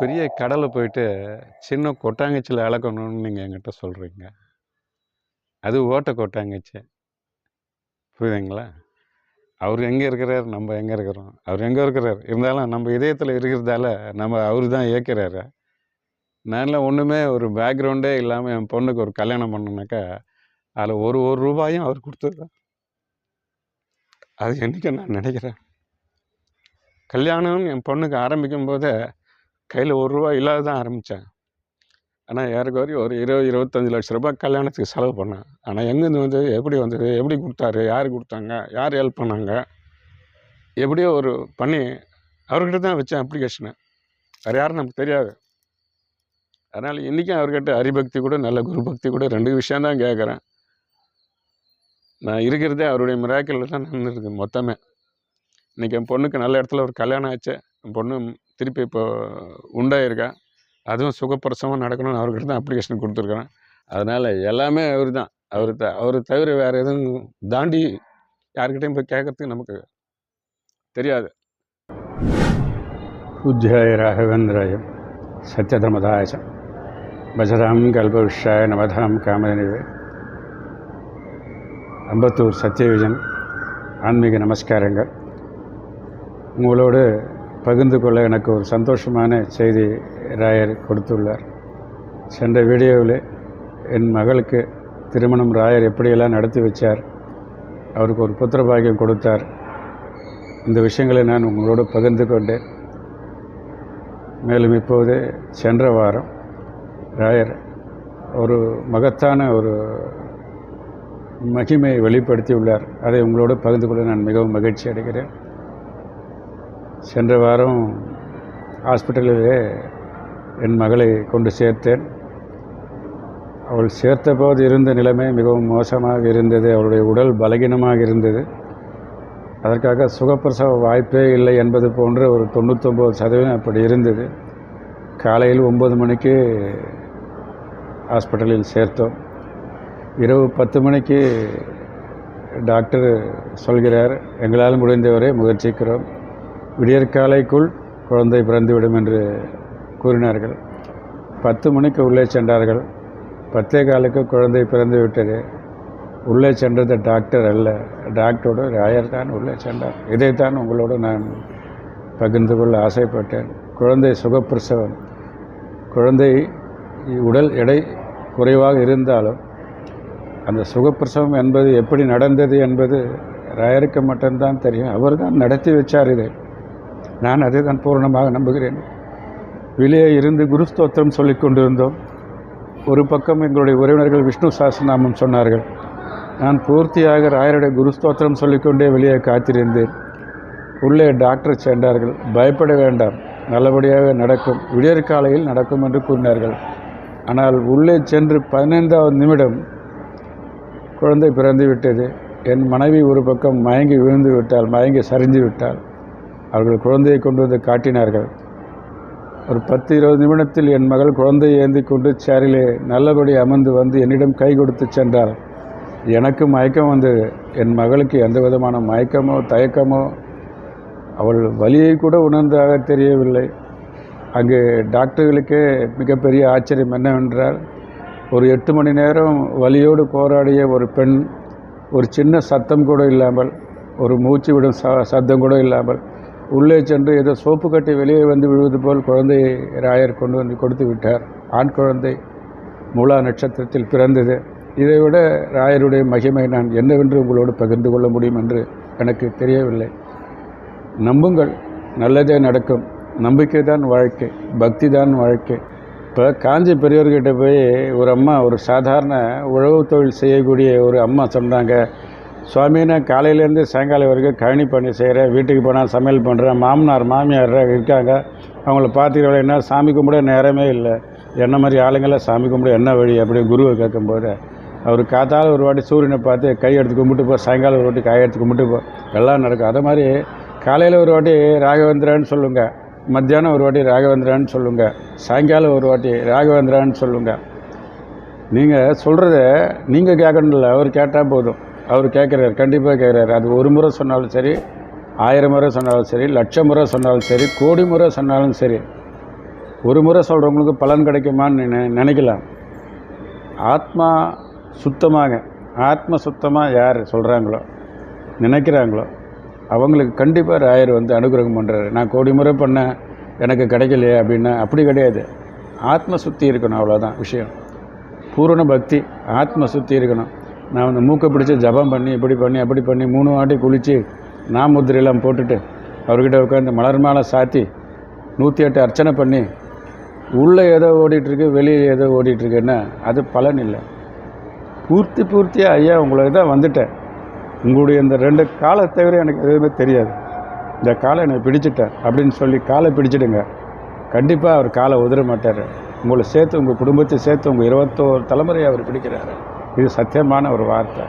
பெரிய கடலை போயிட்டு சின்ன கொட்டாங்கச்சியில் அளக்கணும்னு நீங்கள் என்கிட்ட சொல்கிறீங்க அது ஓட்ட கொட்டாங்கச்சி. புரியுதுங்களா? அவர் எங்கே இருக்கிறார்? நம்ம எங்கே இருக்கிறோம்? அவர் எங்கே இருக்கிறார்? இருந்தாலும் நம்ம இதயத்தில் இருக்கிறதால நம்ம அவர் தான் இயக்கிறாரு. நான்லாம் ஒன்றுமே ஒரு பேக்ரவுண்டே இல்லாமல் என் பொண்ணுக்கு ஒரு கல்யாணம் பண்ணனாக்கா அதில் ஒரு ஒரு ரூபாயும் அவர் கொடுத்தது அது என்றைக்கு நான் நினைக்கிறேன்? கல்யாணம் என் பொண்ணுக்கு ஆரம்பிக்கும் போதே கையில் ஒரு ரூபா இல்லாத தான் ஆரம்பித்தேன் ஆனால் ஏறக்குறைய ஒரு இருபது இருபத்தஞ்சி லட்ச ரூபாய் கல்யாணத்துக்கு செலவு பண்ணேன். ஆனால் எங்கேருந்து வந்தது எப்படி வந்தது எப்படி கொடுத்தாரு யார் கொடுத்தாங்க யார் ஹெல்ப் பண்ணாங்க எப்படியோ ஒரு பண்ணி அவர்கிட்ட தான் வச்சேன் அப்ளிகேஷனை வேறு யாரும் நமக்கு தெரியாது. அதனால் இன்றைக்கும் அவர்கிட்ட ஹரிபக்தி கூட நல்ல குரு பக்தி கூட ரெண்டு விஷயம் தான் கேட்குறேன். நான் இருக்கிறதே அவருடைய மிராக்கில் தான் நடந்துருக்கு மொத்தமே. இன்றைக்கி என் பொண்ணுக்கு நல்ல இடத்துல ஒரு கல்யாணம் ஆச்சு. என் பொண்ணு திருப்பி இப்போ உண்டாயிருக்கேன். அதுவும் சுகப்பிரசவம் நடக்கணும்னு அவர்கிட்ட தான் அப்ளிகேஷன் கொடுத்துருக்குறேன் அதனால் எல்லாமே அவர் தான் அவர் த அவர் தவிர வேறு எதுவும் தாண்டி யார்கிட்டையும் போய் கேட்குறதுக்கு நமக்கு தெரியாது. பூஜ்யாய ராகவேந்திராயம் சத்யதர்மதாயசம் பஜதாம் கல்பவிஷாய நமதாம் காமதனிவே. அம்பத்தூர் சத்யவிஜன் ஆன்மீக நமஸ்காரங்கள். உங்களோடு பகிர்ந்து கொள்ள எனக்கு ஒரு சந்தோஷமான செய்தி ராயர் கொடுத்துள்ளார். சென்ற வீடியோவில் என் மகளுக்கு திருமணம் ராயர் எப்படியெல்லாம் நடத்தி வச்சார் அவருக்கு ஒரு புத்திர பாகியம் கொடுத்தார் இந்த விஷயங்களை நான் உங்களோடு பகிர்ந்து கொண்டேன். மேலும் இப்போது சென்ற வாரம் ராயர் ஒரு மகத்தான ஒரு மகிமையை வெளிப்படுத்தியுள்ளார். அதை உங்களோடு பகிர்ந்து கொள்ள நான் மிகவும் மகிழ்ச்சி அடைகிறேன். சென்ற வாரம் ஹாஸ்பிட்டலிலே என் மகளை கொண்டு சேர்த்தேன். அவள் சேர்த்தபோது இருந்த நிலைமை மிகவும் மோசமாக இருந்தது. அவளுடைய உடல் பலகீனமாக இருந்தது. அதற்காக சுகப்பிரசவ வாய்ப்பே இல்லை என்பது போன்ற ஒரு தொண்ணூத்தொம்பது சதவீதம் அப்படி இருந்தது. காலையில் ஒம்பது மணிக்கு ஹாஸ்பிட்டலில் சேர்த்தோம். இரவு பத்து மணிக்கு டாக்டர் சொல்கிறார் எங்களால் முடிந்தவரை முயற்சிக்கிறோம். விடியற்காலைக்குள் குழந்தை பிறந்துவிடும் என்று கூறினார்கள். பத்து மணிக்கு உள்ளே சென்றார்கள். பத்தே காலுக்கு குழந்தை பிறந்து விட்டது. உள்ளே சென்றது டாக்டர் அல்ல. டாக்டரோடு ராயர் தான் உள்ளே சென்றார். இதைத்தான் உங்களோடு நான் பகிர்ந்து கொள்ள ஆசைப்பட்டேன். குழந்தை சுகப்பிரசவம். குழந்தை உடல் எடை குறைவாக இருந்தாலும் அந்த சுகப்பிரசவம் என்பது எப்படி நடந்தது என்பது ராயருக்கு மட்டும்தான் தெரியும். அவர் தான் நடத்தி வச்சார் இதை. நான் அதை தான் பூரணமாக நம்புகிறேன். வெளியே இருந்து குருஸ்தோத்திரம் சொல்லி கொண்டிருந்தோம். ஒரு பக்கம் எங்களுடைய உறவினர்கள் விஷ்ணு சாஸ்திரநாமம் சொன்னார்கள். நான் பூர்த்தியாக ராயருடைய குருஸ்தோத்திரம் சொல்லிக்கொண்டே வெளியே காத்திருந்தேன். உள்ளே டாக்டர் சென்றார்கள். பயப்பட வேண்டாம். நல்லபடியாக நடக்கும். விடியற்காலையில் நடக்கும் என்று கூறினார்கள். ஆனால் உள்ளே சென்று பதினைந்தாவது நிமிடம் குழந்தை பிறந்து விட்டது. என் மனைவி ஒரு பக்கம் மயங்கி விழுந்து விட்டால் மயங்கி சரிந்து விட்டால் அவர்கள் குழந்தையை கொண்டு வந்து காட்டினார்கள். ஒரு பத்து இருபது நிமிடத்தில் என் மகள் குழந்தையை ஏந்தி கொண்டு சேரிலே நல்லபடி அமர்ந்து வந்து என்னிடம் கை கொடுத்து சென்றார் எனக்கு மயக்கம் வந்தது. என் மகளுக்கு எந்த விதமான மயக்கமோ தயக்கமோ அவள் வலியை கூட உணர்ந்ததாக தெரியவில்லை. அங்கு டாக்டர்களுக்கே மிகப்பெரிய ஆச்சரியம் என்னவென்றால் ஒரு எட்டு மணி நேரம் வலியோடு போராடிய ஒரு பெண் ஒரு சின்ன சத்தம் கூட இல்லாமல் ஒரு மூச்சு விடும் ச சத்தம் கூட இல்லாமல் உள்ளே சென்று ஏதோ சோப்பு கட்டி வெளியே வந்து விழுவது போல் குழந்தையை ராயர் கொண்டு வந்து கொடுத்து விட்டார். ஆண் குழந்தை மூலா நட்சத்திரத்தில் பிறந்தது. இதைவிட ராயருடைய மகிமை நான் என்னவென்று உங்களோடு பகிர்ந்து கொள்ள முடியும் என்று எனக்கு தெரியவில்லை. நம்புங்கள் நல்லதே நடக்கும். நம்பிக்கை தான் வாழ்க்கை பக்தி தான் வாழ்க்கை. இப்போ காஞ்சி பெரியவர்கிட்ட போய் ஒரு அம்மா ஒரு சாதாரண உழவு தொழில் செய்யக்கூடிய ஒரு அம்மா சொன்னாங்க. சுவாமி நான் காலையிலேருந்து சாயங்காலம் வரைக்கும் கழனி பண்ணி செய்கிறேன் வீட்டுக்கு போனால் சமையல் பண்ணுறேன் மாமனார் மாமியார் இருக்காங்க. அவங்கள பார்த்துக்கிற என்ன சாமி கும்பிட நேரமே இல்லை. என்ன மாதிரி ஆளுங்களாம் சாமி கும்பிட என்ன வழி அப்படி குருவை கேட்கும்போது அவர் காத்தால் ஒரு வாட்டி சூரியனை பார்த்து கை எடுத்து கும்பிட்டு போ சாயங்காலம் ஒரு வாட்டி கை எடுத்து கும்பிட்டு போ. எல்லாம் நடக்கும். அதே மாதிரி காலையில் ஒரு வாட்டி ராகவேந்திரான்னு சொல்லுங்க. மத்தியானம் ஒரு வாட்டி ராகவேந்திரான்னு சொல்லுங்க. சாயங்காலம் ஒரு வாட்டி ராகவேந்திரான்னு சொல்லுங்க. நீங்கள் சொல்கிறத நீங்கள் கேட்கணும்ல. அவர் கேட்டால் போதும். அவர் கேட்குறாரு கண்டிப்பாக கேட்குறாரு அது ஒரு முறை சொன்னாலும் சரி ஆயிரம் முறை சொன்னாலும் சரி லட்சம் முறை சொன்னாலும் சரி கோடி முறை சொன்னாலும் சரி ஒரு முறை சொல்கிறவங்களுக்கு பலன் கிடைக்குமான்னு நினை- நினைக்கலாம் ஆத்மா சுத்தமாக ஆத்ம சுத்தமாக யார் சொல்கிறாங்களோ நினைக்கிறாங்களோ அவங்களுக்கு கண்டிப்பாக ராயர் வந்து அனுகிரகம் பண்ணுறாரு நான் கோடி முறை பண்ணேன் எனக்கு கிடைக்கலையே அப்படின்னா அப்படி கிடையாது. ஆத்ம சுத்தி இருக்கணும் அவ்வளோதான் விஷயம். பூரண பக்தி ஆத்ம சுத்தி இருக்கணும். நான் வந்து மூக்கை பிடிச்சி ஜபம் பண்ணி இப்படி பண்ணி அப்படி பண்ணி மூணு வாட்டி குளித்து நாமுத்திரையெல்லாம் போட்டுட்டு அவர்கிட்ட உட்காந்து மலர் மாலை சாத்தி நூற்றி எட்டு அர்ச்சனை பண்ணி உள்ளே ஏதோ ஓடிட்டுருக்கு வெளியே ஏதோ ஓடிட்டுருக்குன்னா அது பலன் இல்லை. பூர்த்தி பூர்த்தியாக ஐயா உங்களுக்கு தான் வந்துட்டேன். உங்களுடைய இந்த ரெண்டு காலை தவிர எனக்கு எதுவுமே தெரியாது. இந்த காலை எனக்கு பிடிச்சிட்டேன் அப்படின்னு சொல்லி காலை பிடிச்சிடுங்க. கண்டிப்பாக அவர் காலை உதற மாட்டார். உங்களை சேர்த்து உங்கள் குடும்பத்தை சேர்த்து உங்கள் இருபத்தோரு தலைமுறையை அவர் பிடிக்கிறாரு. இது சத்தியமான ஒரு வார்த்தை.